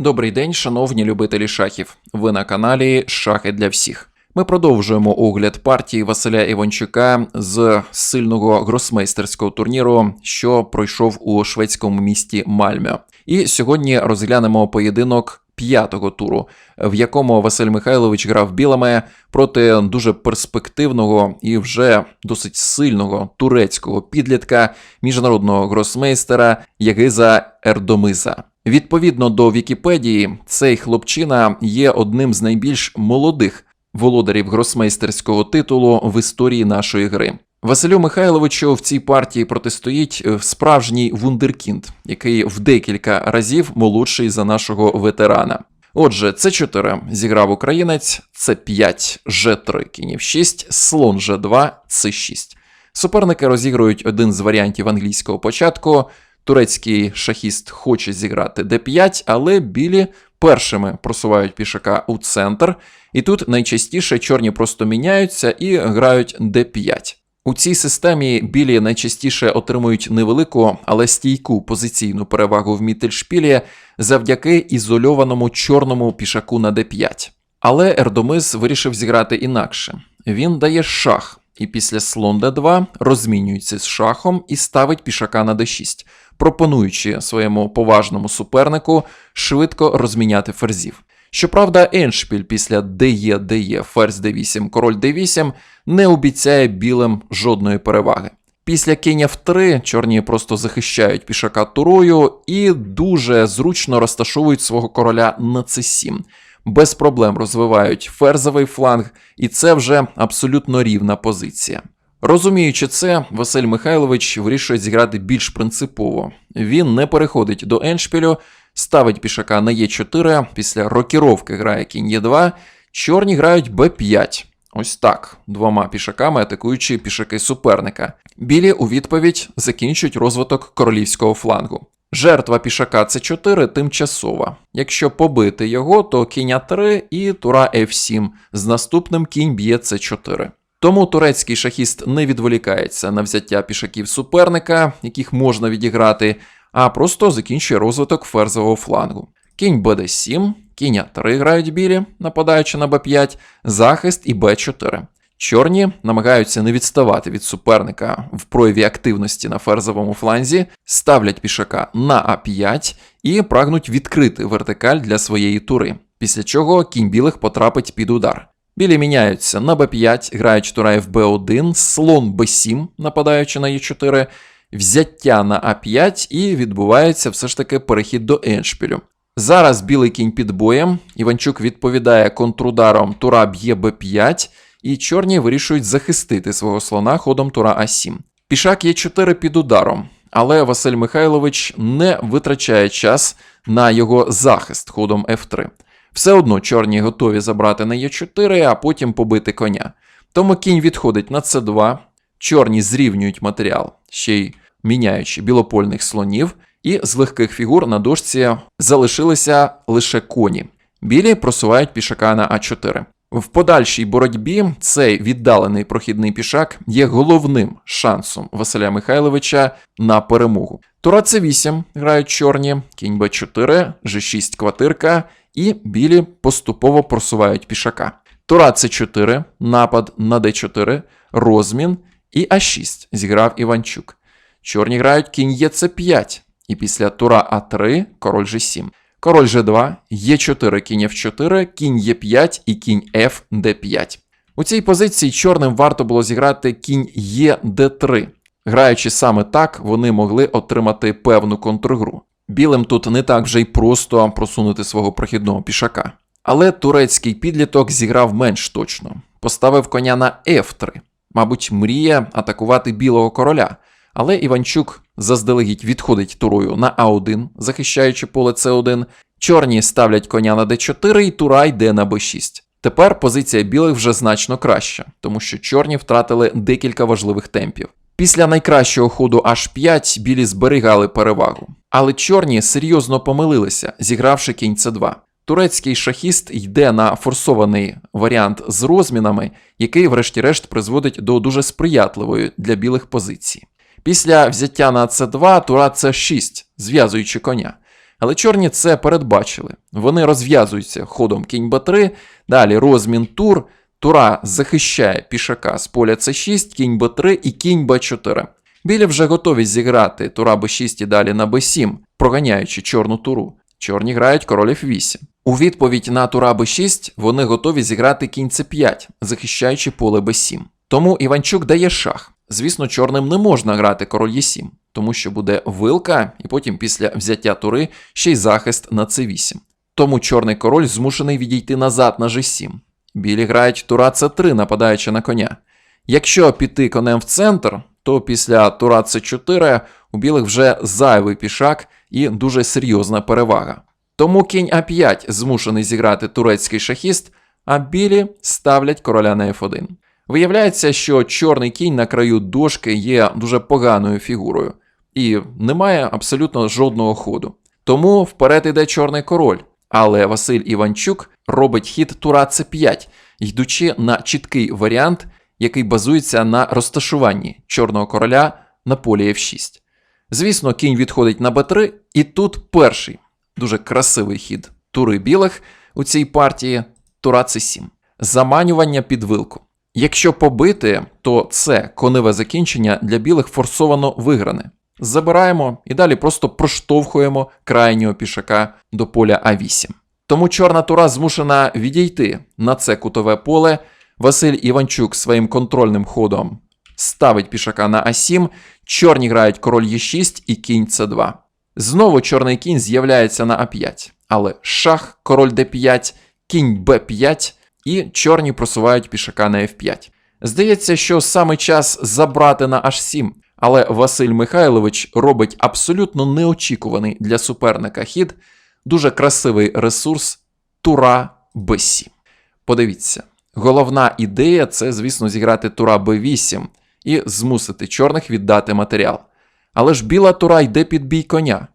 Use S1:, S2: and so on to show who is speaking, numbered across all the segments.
S1: Добрий день, шановні любителі шахів. Ви на каналі Шахи для всіх. Ми продовжуємо огляд партії Василя Іванчука з сильного гросмейстерського турніру, що пройшов у шведському місті Мальмё. І сьогодні розглянемо поєдинок п'ятого туру, в якому Василь Михайлович грав білими проти дуже перспективного і вже досить сильного турецького підлітка міжнародного гросмейстера Ягиза Ердомиза. Відповідно до Вікіпедії, цей хлопчина є одним з найбільш молодих володарів гросмейстерського титулу в історії нашої гри. Василю Михайловичу в цій партії протистоїть е, справжній вундеркінд, який в декілька разів молодший за нашого ветерана. Отже, це 4 зіграв українець, це 5 Ж3 кінів 6, слон Ж2, це 6. Суперники розігрують один з варіантів англійського початку. Турецький шахіст хоче зіграти d5, але білі першими просувають пішака у центр, і тут найчастіше чорні просто міняються і грають d5. У цій системі білі найчастіше отримують невелику, але стійку позиційну перевагу в мітельшпілі завдяки ізольованому чорному пішаку на d5. Але Ердомис вирішив зіграти інакше. Він дає шах, і після слон d2 розмінюється з шахом і ставить пішака на d6, пропонуючи своєму поважному супернику швидко розміняти ферзів. Щоправда, Еншпіль після ДЕ ДЕ ферзь d8, король d8 не обіцяє білим жодної переваги. Після кінь f3 чорні просто захищають пішака турою і дуже зручно розташовують свого короля на c7. Без проблем розвивають ферзовий фланг, і це вже абсолютно рівна позиція. Розуміючи це, Василь Михайлович вирішує зіграти більш принципово. Він не переходить до еншпілю, ставить пішака на Е4, після рокіровки грає кінь Е2, чорні грають Б5. Ось так, двома пішаками атакуючи пішаки суперника. Білі у відповідь закінчують розвиток королівського флангу. Жертва пішака С4 тимчасова. Якщо побити його, то кінь А3 і тура F7 з наступним кінь б'є С4. Тому турецький шахіст не відволікається на взяття пішаків суперника, яких можна відіграти, а просто закінчує розвиток ферзового флангу. Кінь БД7, кінь А3 грають білі, нападаючи на Б5, захист і Б4. Чорні намагаються не відставати від суперника в прояві активності на ферзовому фланзі, ставлять пішака на А5 і прагнуть відкрити вертикаль для своєї тури, після чого кінь білих потрапить під удар. Білі міняються на Б5, грають тура ФБ1, слон Б7, нападаючи на Е4, взяття на А5 і відбувається все ж таки перехід до еншпілю. Зараз білий кінь під боєм. Іванчук відповідає контрударом тура б'є Б5, і чорні вирішують захистити свого слона ходом тура А7. Пішак є 4 під ударом, але Василь Михайлович не витрачає час на його захист ходом F3. Все одно чорні готові забрати на Е4, а потім побити коня. Тому кінь відходить на С2, чорні зрівнюють матеріал, ще й міняючи білопольних слонів, і з легких фігур на дошці залишилися лише коні. Білі просувають пішака на А4. В подальшій боротьбі цей віддалений прохідний пішак є головним шансом Василя Михайловича на перемогу. Тура С8 грають чорні, кінь Б4, Ж6 квартирка, і білі поступово просувають пішака. Тура С4, напад на Д4, розмін і А6 зіграв Іванчук. Чорні грають кінь Е5, і після тура А3 король Ж7. Король G2, Е4, кінь F4, кінь Е5 і кінь F, D5. У цій позиції чорним варто було зіграти кінь Е-Д3. Граючи саме так, вони могли отримати певну контргру. Білим тут не так вже й просто просунути свого прохідного пішака. Але турецький підліток зіграв менш точно, поставив коня на F3. Мабуть, мріє атакувати білого короля. Але Іванчук заздалегідь відходить турою на А1, захищаючи поле С1. Чорні ставлять коня на Д4 і тура йде на Б6. Тепер позиція білих вже значно краща, тому що чорні втратили декілька важливих темпів. Після найкращого ходу H5 білі зберігали перевагу. Але чорні серйозно помилилися, зігравши кінь С2. Турецький шахіст йде на форсований варіант з розмінами, який, врешті-решт, призводить до дуже сприятливої для білих позицій. Після взяття на С2 тура С6, зв'язуючи коня. Але чорні це передбачили. Вони розв'язуються ходом кінь Б3, далі розмін тур, тура захищає пішака з поля С6, кінь Б3 і кінь Б4. Білі вже готові зіграти тура Б6 і далі на Б7, проганяючи чорну туру. Чорні грають король F8. У відповідь на тура Б6 вони готові зіграти кінь С5, захищаючи поле Б7. Тому Іванчук дає шах. Звісно, чорним не можна грати король Е7, тому що буде вилка, і потім після взяття тури ще й захист на С8. Тому чорний король змушений відійти назад на G7. Білі грають тура С3, нападаючи на коня. Якщо піти конем в центр, то після тура С4 у білих вже зайвий пішак і дуже серйозна перевага. Тому кінь А5 змушений зіграти турецький шахіст, а білі ставлять короля на F1. Виявляється, що чорний кінь на краю дошки є дуже поганою фігурою і немає абсолютно жодного ходу. Тому вперед іде чорний король. Але Василь Іванчук робить хід тура С5, йдучи на чіткий варіант, який базується на розташуванні чорного короля на полі F6. Звісно, кінь відходить на Б3, і тут перший дуже красивий хід тури білих у цій партії тура С7. Заманювання під вилку. Якщо побити, то це коневе закінчення для білих форсовано вигране. Забираємо і далі просто проштовхуємо крайнього пішака до поля А8. Тому чорна тура змушена відійти на це кутове поле. Василь Іванчук своїм контрольним ходом ставить пішака на А7, чорні грають король Е6 і кінь С2. Знову чорний кінь з'являється на А5, але шах, король Д5, кінь Б5 і чорні просувають пішака на F5. Здається, що саме час забрати на H7, але Василь Михайлович робить абсолютно неочікуваний для суперника хід, дуже красивий ресурс Тура Б7. Подивіться, головна ідея це, звісно, зіграти Тура Б8 і змусити чорних віддати матеріал. Але ж біла тура йде під бій коня.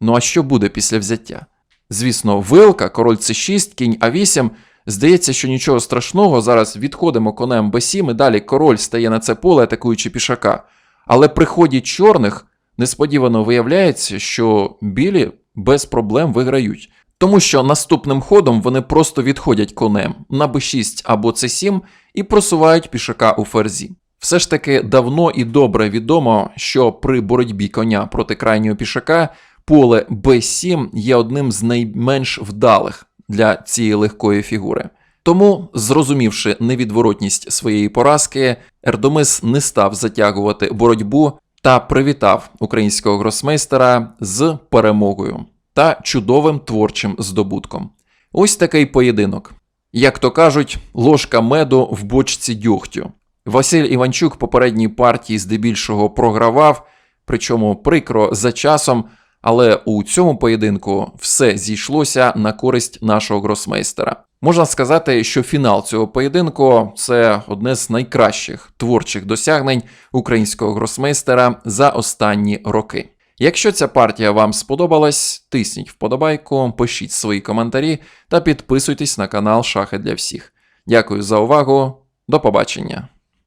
S1: Ну а що буде після взяття? Звісно, вилка, король С6, кінь А8. Здається, що нічого страшного, зараз відходимо конем Б7 і далі король стає на це поле, атакуючи пішака. Але при ході чорних несподівано виявляється, що білі без проблем виграють. Тому що наступним ходом вони просто відходять конем на Б6 або С7 і просувають пішака у ферзі. Все ж таки давно і добре відомо, що при боротьбі коня проти крайнього пішака поле Б7 є одним з найменш вдалих для цієї легкої фігури. Тому, зрозумівши невідворотність своєї поразки, Ердомис не став затягувати боротьбу та привітав українського гросмейстера з перемогою та чудовим творчим здобутком. Ось такий поєдинок. Як то кажуть, ложка меду в бочці дьогтю. Василь Іванчук попередній партії здебільшого програвав, причому прикро за часом, але у цьому поєдинку все зійшлося на користь нашого гросмейстера. Можна сказати, що фінал цього поєдинку це одне з найкращих творчих досягнень українського гросмейстера за останні роки. Якщо ця партія вам сподобалась, тисніть вподобайку, пишіть свої коментарі та підписуйтесь на канал Шахи для всіх. Дякую за увагу, до побачення!